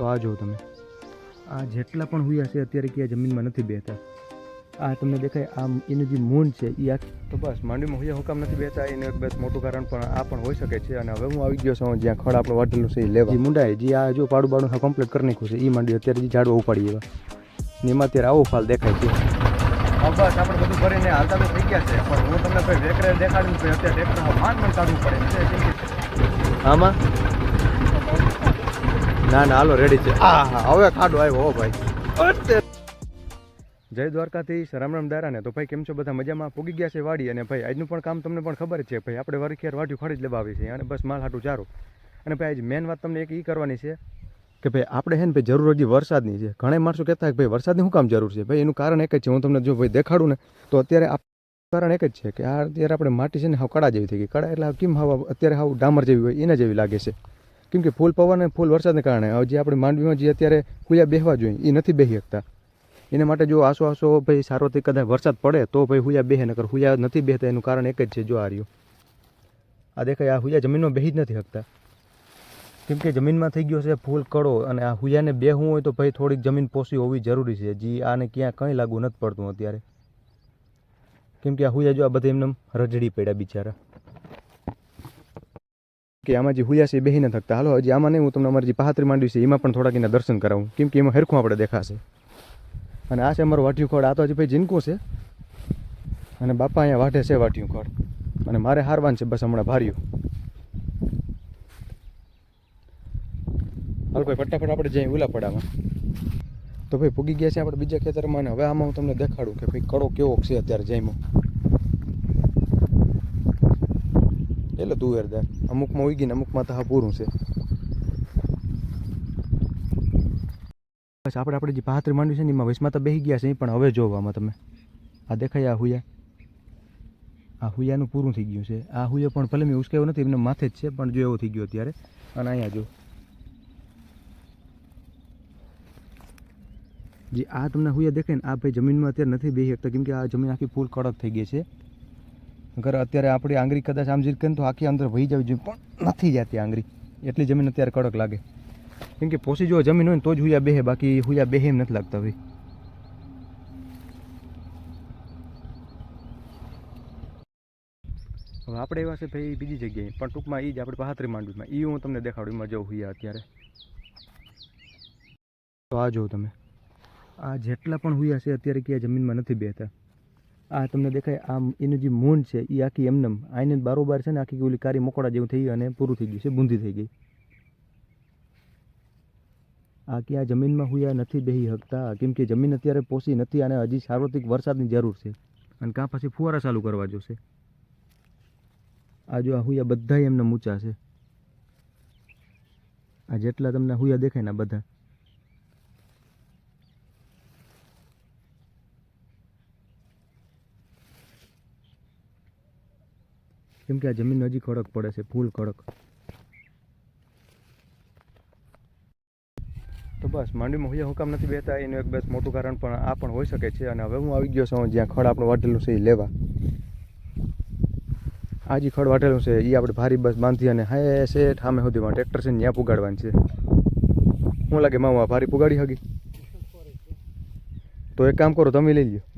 તો આ જુઓ તમે. આ જેટલા પણ હુયા છે અત્યારે ક્યાં જમીનમાં નથી બેતા આ તમને દેખાય આ એનું જે મૂન છે એ આ તો બસ, માંડવીમાં હુયા હુકામ નથી બેતા એનું એક બેસ મોટું કારણ પણ આ પણ હોઈ શકે છે અને હવે હું આવી ગયો છું, જ્યાં ખડ આપણે વાટેલું છે, એ લેવા. જે મુંડાએ જે આ જો પાડું બાડું કમ્પ્લીટ કરી નાખ્યું છે એ માંડવી અત્યારે જે ઝાડવા ઉપાડી એવા. ને એમાં અત્યારે આવો ફાલ દેખાય છે. બસ, આપણે બધું કરીને હાલતા તો થઈ ગયા છે, પણ હું તમને કોઈ વેકરે દેખાડું કે અત્યારે ટ્રેક્ટરમાં પણ માંડ કાઢવું પડે છે આમાં ના ના હાલો રેડી છે. આ હા. હવે ખાડો આવ્યો હો ભાઈ. જય દ્વારકાથી રામ રામ દારા ને તો ભાઈ કેમ છો બધા? મજામાં? પૂગી ગયા છે વાડી અને ભાઈ આજનું પણ કામ તમને પણ ખબર જ છે ભાઈ. આપણે વરખિયાર વાટ્યું ખડી જ લેવા આવી છે અને બસ માલ હાટું ચારો. અને ભાઈ આજ મેન વાત તમને એક એ કરવાની છે કે ભાઈ આપણે હે ને ભાઈ જરૂર હજી વરસાદની છે. ઘણા માણસો કહેતા કે ભાઈ વરસાદની શું કામ જરૂર છે? ભાઈ એનું કારણ એક જ છે. હું તમને જો ભાઈ દેખાડું ને તો અત્યારે આ કારણ એક જ છે કે આ અત્યારે આપણે માટી છે ને હાવ કડા જેવી થઈ ગઈ. કડા એટલે કેમ હાવ અત્યારે હાવ ડામર જેવી હોય એના જેવી લાગે છે. કેમ કે ફૂલ પવન અને ફૂલ વરસાદને કારણે હવે જે આપણે માંડવીમાં જે અત્યારે હુયા બેહવા જોઈએ એ નથી બેહી શકતા. એના માટે જો આસો આસો ભાઈ સારોથી કદાચ વરસાદ પડે, તો ભાઈ હુયા બેહે, નકર હુયા નથી બેહતા, એનું કારણ એક જ છે જો આ રહ્યું. આ દેખાય, આ હુયા જમીનમાં બેહી જ નથી શકતા. કેમ કે જમીનમાં થઈ ગયો છે ફૂલ કડો અને આ હુયાને બેહવું હોય તો ભાઈ થોડીક જમીન પોસી હોવી જરૂરી છે. જે આને ક્યાં કંઈ લાગુ નથી પડતું અત્યારે. કેમ કે આ હુયા જો આ બધા એમને રજડી પડ્યા બિચારા. કે આમાં જે હુયા છે એ બેહી ન થકતા. હાલો, હજી આમાં નહીં, હું તમને અમારી જે પહાત્રી માંડવી છે, એમાં પણ થોડાક એના દર્શન કરાવું. કેમ કે એમાં હેરખું આપણે દેખાશે. અને આ છે અમારું વાટિયું ખોડ આ તો હજી ભાઈ જીનકું છે. અને બાપા અહીંયા વાટે છે વાટિયું ખોડ અને મારે હારવાન છે બસ હમણાં ભાર્યું હાલ ભાઈ, ફટાફટ આપણે જઈએ ઉલાપડામાં. તો ભાઈ પૂગી ગયા છે આપણે બીજા ખેતરમાં અને હવે આમાં હું તમને દેખાડું કે ભાઈ કડો કેવો છે અત્યારે જઈમાં એટલે તુવેરદાર અમુકમાં ઉગી ને અમુકમાં તો હા પૂરું છે. બસ આપણે આપણે જે ભાત માંડ્યું છે ને એમાં વૈશમાં તો બેસી ગયા છે, પણ હવે જોવામાં તમે. આ દેખાય આ હુયા. આ હુયાનું પૂરું થઈ ગયું છે. આ હુયા પણ ભલે મેં ઉશ્કેવો નથી, એમને માથે જ છે, પણ જો એવો થઈ ગયો અત્યારે. અને અહીંયા જો. જે આ તમને હુયા દેખાય ને, આ ભાઈ જમીનમાં અત્યારે નથી બેસી શકતા, કેમ કે આ જમીન આખી ફૂલ કડક થઈ ગઈ છે. અગર અત્યારે આપણી આંગળી કદાચ આમ જીર તો આખી અંદર વહી જવી જોઈએ, પણ નથી જતી આંગળી. એટલી જમીન અત્યારે કડક લાગે. કેમ કે પોસી જો જમીન હોય ને તો જ હુયા બેહે, બાકી હુયા બેહે એમ નથી લાગતા ભાઈ. હવે આપણે એવા છે ભાઈ બીજી જગ્યાએ, પણ ટૂંકમાં એ જ આપણે પહાત્રી માંડવીમાં. એ હું તમને દેખાડું, એમાં જવું હુયા અત્યારે. તો આ જો તમે. આ જેટલા પણ હુયા છે અત્યારે ક્યાં જમીનમાં નથી બેહતા. આ તમને દેખાય આ એનું જે મૂન છે એ આખી એમનેમ આઈને બારોબાર છે ને આખી ઓલી કારી મકોડા જેવું થઈ અને પૂરું થઈ ગયું છે, બૂંદી થઈ ગઈ. આ કે આ જમીનમાં હુયા નથી બેહી શકતા કેમ કે જમીન અત્યારે પોસી નથી અને હજી સાર્વત્રિક વરસાદની જરૂર છે. અને કાં પછી ફુવારા ચાલુ કરવા જોશે. આ જો આ હુયા બધા એમને મૂંચા છે. આ જેટલા તમને હુયા દેખાય ને બધા. કેમ કે આ જમીન હજી કડક પડે છે, ફૂલ કડક. તો બસ, માંડવીમાં હોય હુકામ નથી બેતા એનું એક બસ મોટું કારણ પણ આ પણ હોઈ શકે છે અને હવે હું આવી ગયો છું જ્યાં ખડ આપણું વાટેલું છે એ લેવા. આ જે ખડ વાટેલું છે એ આપણે ભારી બસ બાંધી અને હે શેઠ, સામે સુધીમાં ટ્રેક્ટર છે ત્યાં પુગાડવાની છે. શું લાગે મામા ભારી પુગાડી હગી. તો એક કામ કરો, તમે લઈ લ્યો.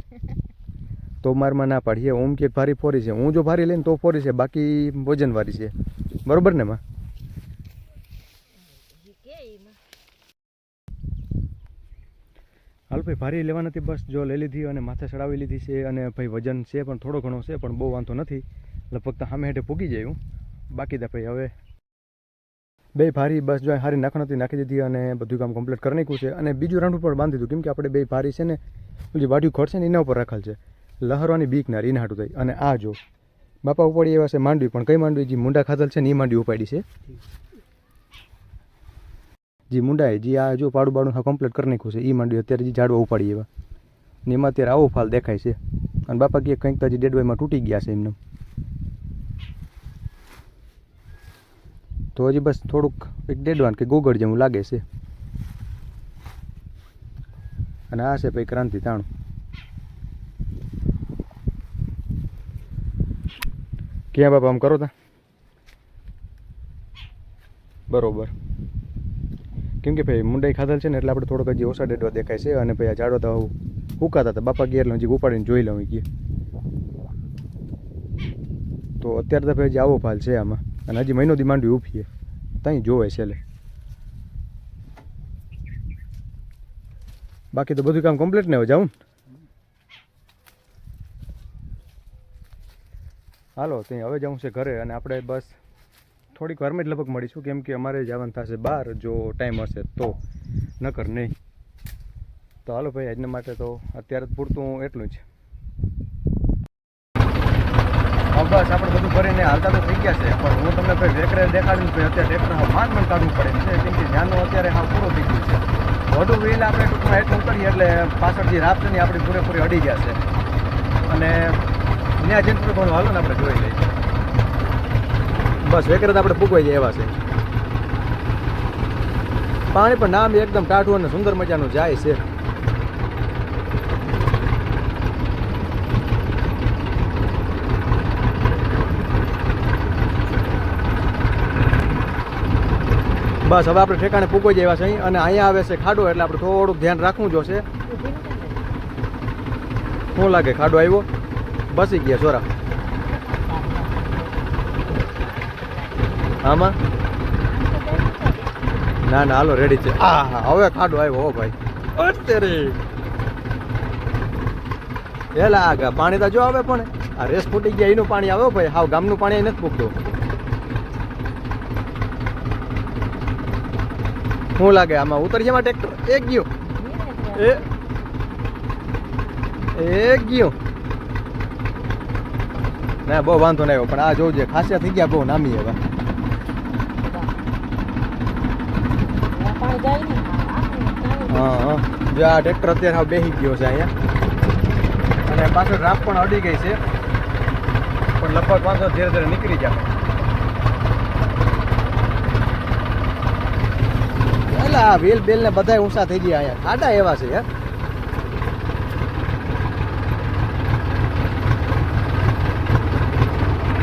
તો મારમાં ના પાડીએ. ઓમ કે ભારી ફોરી છે. હું જો ભારી લઈને તો ફોરી છે. બાકી વજનવારી છે. બરોબર ને, માં? હાલ ભાઈ, ભારી લેવા નથી બસ. જો લઈ લીધી અને માથે ચડાવી લીધી છે અને ભાઈ વજન છે પણ થોડો ઘણો છે, પણ બહુ વાંધો નથી. લગભગ તો સામે હેઠે પૂગી જાય હું. બાકી તો ભાઈ હવે બે ભારી બસ જો હારી નાખો નથી નાખી દીધી અને બધું કામ કમ્પ્લીટ કરી નાખ્યું છે. અને બીજું રાઉન્ડ ઉપર બાંધી દીધું. કેમ કે આપણે બે ભારી છે ને પેલી વાડિયું છે ને, એના ઉપર રાખેલ છે. લહરવાની બીક ના એના હાટું થઈ. અને આ જો, બાપા ઉપાડી એવા છે માંડવી, પણ કઈ માંડવી? જે મુંડા ખાધલ છે ને એ માંડવી ઉપાડી છે. જે મુંડાએ જે આ જો પાડું બાડું હા કમ્પ્લીટ કરી નાખ્યું છે. એ માંડવી અત્યારે જે ઝાડવા ઉપાડી એવા ને એમાં અત્યારે આવો ફાલ દેખાય છે. અને બાપા કહે કંઈક તો હજી ડેડવાઈમાં તૂટી ગયા છે એમને તો હજી બસ થોડુંક એક ડેડવાન કે ગોગળ જેવું લાગે છે. અને આ છે ભાઈ ક્રાંતિ તાણું. ક્યાં બાપા, આમ કરો તા? બરોબર. કેમ કે ભાઈ, મુંડાઈ ખાધેલ છે ને, એટલે આપણે થોડોક હજી ઓછા ડેડવા દેખાય છે અને ભાઈ આ ઝાડો તો હુકાતા હતા. બાપા ગયા એટલે હજી ઉપાડીને જોઈ લઉં ગયા તો અત્યારે તો ભાઈ આવો ફાલ છે આમાં. અને હજી મહિનો દી માંડવી ઉફીએ ત્યાં જોવે છે એટલે બાકી તો બધું કામ કમ્પ્લીટ ને હવે જાઉં? હાલો ત્યાં હવે જવું છે ઘરે અને આપણે બસ થોડીક વારમાં જ લગભગ મળીશું. કેમ કે અમારે જવાનું થશે બહાર જો ટાઈમ હશે તો, નકર નહીં. તો હાલો ભાઈ, આજના માટે તો અત્યારે પૂરતું એટલું જ. બસ, આપણે બધું ભરીને હાલતા તો થઈ ગયા છે, પણ હું તમને ભાઈ વેકરે દેખાડું ભાઈ અત્યારે ટ્રેક્ટર માન માંડ કાઢવું પડે છે, કેમ કે ધ્યાનનો અત્યારે હાલ પૂરો થઈ ગયું છે. વધુ વહેલા આપણે ટૂંકમાં એટલું કરીએ એટલે પાછળથી જે રાત છે આપણી પૂરેપૂરી અડી ગયા છે. અને ત્યાં જઈને પણ હાલો ને આપણે જોઈ લઈએ. બસ વેકરે તો આપણે ફૂગવાઈ જાય એવા છે. પાણી પણ નામ એકદમ ટાઢું અને સુંદર મજાનું જાય છે. બસ હવે આપણે ઠેકાણે પૂગવાઈ જાય એવા છે અને અહીંયા આવે છે ખાડો એટલે આપણે થોડુંક ધ્યાન રાખવું જોશે શું લાગે ખાડો આવ્યો? બસી ગયા છોરા આમાં? ના ના હાલો રેડી છે. આ હા હવે ખાડો આવ્યો હો ભાઈ. અત્યારે. એલા આગા પાણી તો જો આવે પણ. આ રેસ ફૂટી ગયા એનું પાણી આવે ભાઈ. હાવ ગામનું પાણી નથી પૂગતું. શું લાગે આમાં ઉતરી એમાં ટ્રેક્ટર? એક ગયો. એ? એક ગયો. ના, બહુ વાંધો નહીં પણ આ જોજે ખાસિયા થઈ ગયા, બહુ નામી હવે. હા હા. જો આ ટ્રેક્ટર અત્યારે હવે બેસી ગયો છે અહીંયા. અને પાછળ રાપ પણ અડી ગઈ છે. પણ લગભગ વાંધો ધીરે ધીરે નીકળી જાય એટલે આ વેલ બેલ ને બધા ઊંચા થઈ ગયા અહીંયા. ખાડા એવા છે યાર